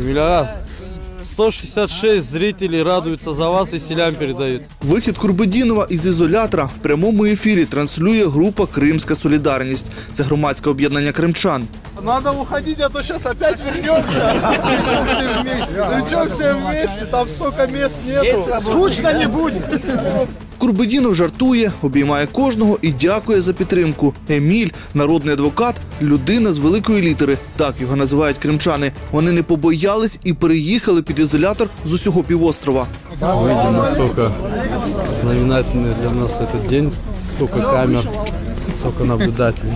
Эмиля, 166 зрителей радуются за вас и селям передают. Вихід Курбедінова із ізолятора в прямому ефірі транслює група Кримська Солідарність. Це громадське об'єднання кримчан. Надо уходить, а то сейчас опять вернемся. Причем все вместе. Причем все вместе, там столько мест нету. Скучно не будет. Курбедінов жартує, обіймає кожного і дякує за підтримку. Еміль, народний адвокат, людина з великої літери. Так його називають кримчани. Вони не побоялись і переїхали під ізолятор з усього півострова. Видите, насколько знаменательный для нас этот день, сколько камер, сколько наблюдателей.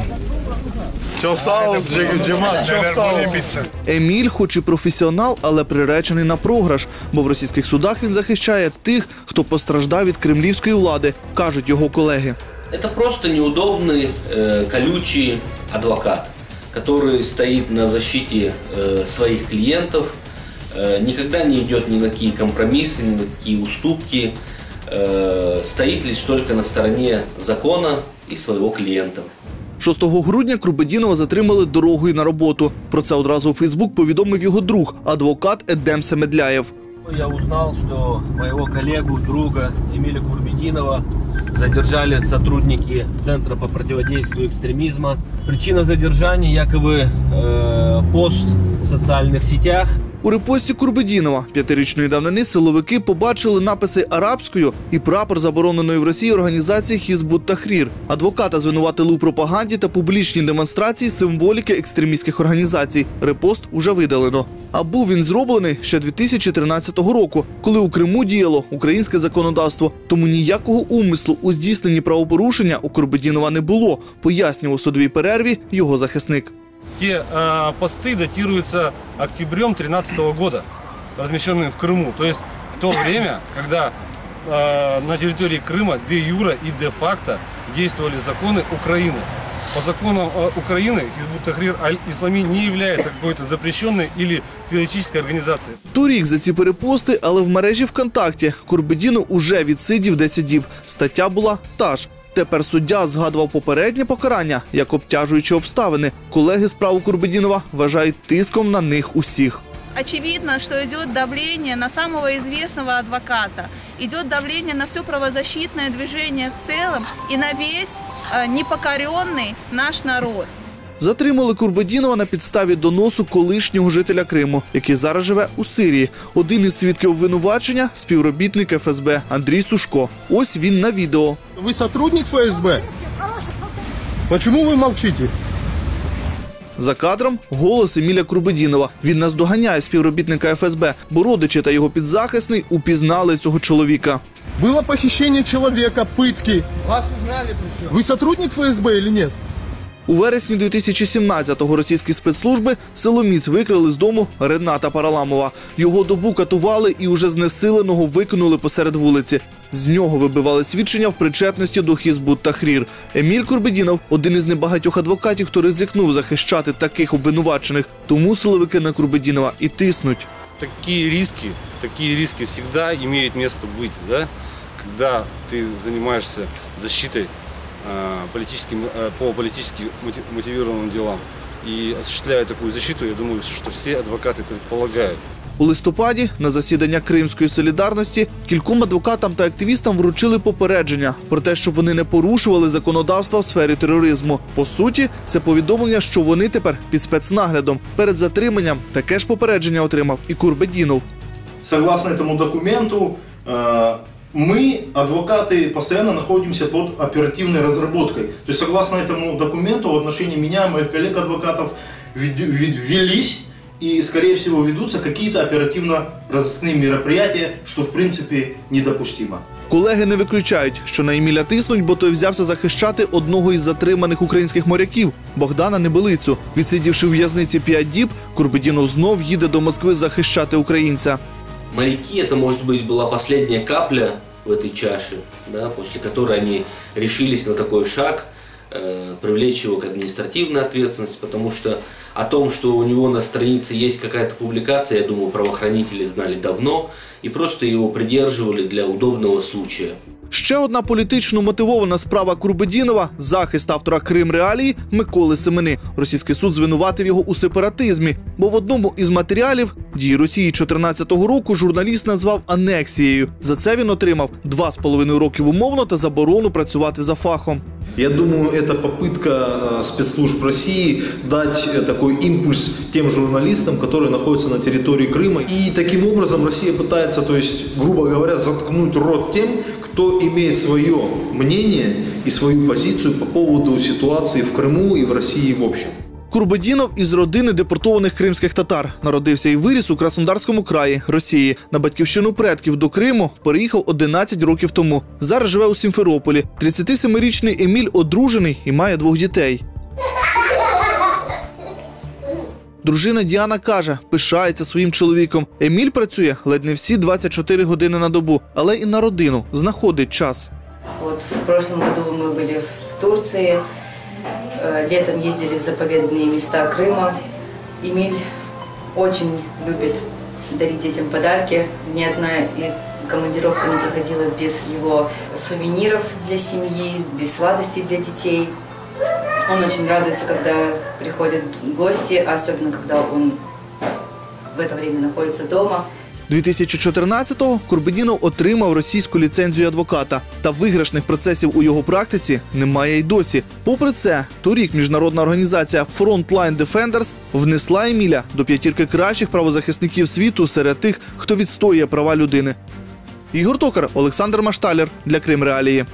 Чоусаус, Джимат, Чоусаус. Еміль, хоч і професіонал, але приречений на програш, бо в російських судах він захищає тих, хто постраждав від кремлівської влади, кажуть його колеги. Это просто неудобный, э, колючий адвокат, который стоит на защите э, своих клиентов, э, никогда не идет ни на какие компромиссы, ни на какие уступки, э, стоит лишь только на стороне закона и своего клиента. 6 грудня Крубедінова затримали дорогою на роботу. Про це одразу у Фейсбук повідомив його друг, адвокат Едем Семедляєв. Я узнал, что моего коллегу, друга Эмиля Курбединова задержали сотрудники Центра по противодействию экстремизма. Причина задержания якобы э, пост в социальных сетях У репості Курбедінова п'ятирічної давнини силовики побачили написи арабською і прапор забороненої в Росії організації Хізбут Тахрір. Адвоката звинуватили у пропаганді та публічній демонстрації символіки екстремістських організацій. Репост уже видалено. А був він зроблений ще 2013 року, коли у Криму діяло українське законодавство. Тому ніякого умислу у здійсненні правопорушення у Курбедінова не було, пояснював у судовій перерві його захисник. Те э, посты датируются октябрем 2013 года, размещенные в Крыму. То есть в то время, когда э, на территории Крыма де юра и де факто действовали законы Украины. По законам э, Украины Хизбут Тахрир Аль-Ислами не является какой-то запрещенной или террористической организацией. Торік за ці перепости, але в мережі ВКонтакті Курбедіну уже відсидів 10 діб. Стаття була та ж. Тепер суддя згадував попереднє покарання як обтяжуючі обставини. Колеги справу Курбедінова вважають тиском на них усіх. Очевидно, что идет давление на самого известного адвоката, идет давление на все правозащитное движение в целом и на весь э, непокоренный наш народ. Затримали Курбедінова на підставі доносу колишнього жителя Криму, який зараз живе у Сирії. Один із свідків обвинувачення співробітник ФСБ Андрій Сушко. Ось він на відео. Вы сотрудник ФСБ? Почему вы молчите? За кадром голос Еміля Курбедінова. Він наздоганяє співробітника ФСБ, бо родичі та його підзахисний упізнали цього чоловіка. Было похищение человека, пытки. Вас узнали причем. Вы сотрудник ФСБ или нет? У вересні 2017-го російські спецслужби силоміць викрили з дому Рената Параламова. Його добу катували і уже знесиленого викинули посеред вулиці. З нього вибивали свідчення в причетності до Хізбут Тахрір. Еміль Курбедінов один із небагатьох адвокатів, хто ризикнув захищати таких обвинувачених. Тому силовики на Курбедінова і тиснуть. Такие риски, такие риски всегда имеют место быть, да? Когда ты занимаешься защитой э, политическим, э, по политически моти- мотивированным делам. И осуществляя такую защиту, я думаю, что все адвокаты предполагают, У листопаді на засідання Кримської солідарності кільком адвокатам та активістам вручили попередження про те, щоб вони не порушували законодавства в сфері тероризму. По суті, це повідомлення, що вони тепер під спецнаглядом. Перед затриманням таке ж попередження отримав і Курбедінов. Согласно этому документу, э, мы, адвокаты, постоянно находимся под оперативной разработкой. То есть, согласно этому документу, в отношении меня, моих коллег-адвокатов веду- вед- велись и, скорее всего, ведутся какие-то оперативно-розыскные мероприятия, что, в принципе, недопустимо. Колеги не виключають, що на Еміля тиснуть, бо той взявся захищати одного із затриманих українських моряків Богдана Небелицю. Відсидівши в в'язниці п'ять діб, Курбедінов знов їде до Москви захищати українця. Моряки это может быть была последняя капля в этой чаше, да, после которой они решились на такой шаг, э, привлечь его к административной ответственности, потому что о том, что у него на странице есть какая-то публикация, я думаю, правоохранители знали давно и просто его придерживали для удобного случая. Ще одна політично мотивована справа Курбедінова – захист автора Крим Реалії Миколи Семени. Російський суд звинуватив його у сепаратизмі, бо в одному із матеріалів дії Росії 14-го року журналіст назвав анексією. За це він отримав два з половиною років умовно та заборону працювати за фахом. Я думаю, это попытка э, спецслужб России дать э, такой импульс тем журналистам, которые находятся на территории Крыма. И таким образом Россия пытается, то есть, грубо говоря, заткнуть рот тем, кто имеет свое мнение и свою позицию по поводу ситуации в Крыму и в России в общем. Курбедінов із родини депортованих кримських татар народився і виріс у Краснодарському краї Росії. На батьківщину предків до Криму переїхав 11 років тому. Зараз живе у Сімферополі. 37-річний Еміль одружений і має двох дітей. Дружина Діана каже, пишається своїм чоловіком. Еміль працює ледь не всі 24 години на добу, але і на родину знаходить час. Вот в прошлом году мы были в Турции, э, летом ездили в заповедные места Крыма. Эмиль очень любит дарить детям подарки. Ни одна и командировка не проходила без его сувениров для семьи, без сладостей для детей. Он очень радуется, когда приходят гости, особенно когда он в это время находится дома. 2014-го Курбедінов отримав російську ліцензію адвоката, та виграшних процесів у його практиці немає й досі. Попри це, торік міжнародна організація Frontline Defenders внесла Еміля до п'ятірки кращих правозахисників світу серед тих, хто відстоює права людини. Ігор Токар, Олександр Машталер для Крим Реалії.